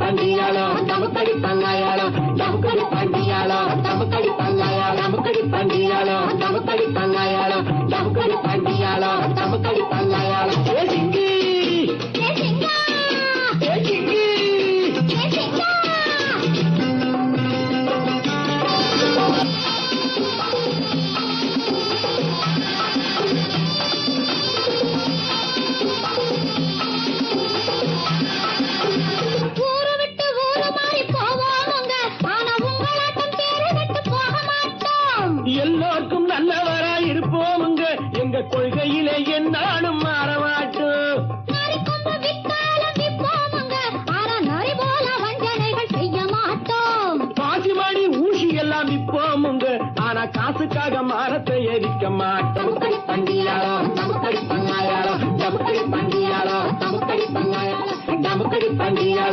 పండియాలో తమకడి పంగాయాలో తమకడి పండియాలో తమకడి పంగాయాలో తమకడి పండియాలో తమకడి పంగాయాలో తమకడి పండియాలో. எல்லோருக்கும் நல்லவராய் இருப்போமுங்க எங்க கொள்கையிலே என்னாலும் மாறமாட்டோம் பாசிமாடி ஊசி எல்லாம் விற்போமுங்க. ஆனா காசுக்காக மரத்தை எரிக்க மாட்டோம். பண்டியாரோ பண்டியாரோ பண்டியாரோ பண்டியாரோ.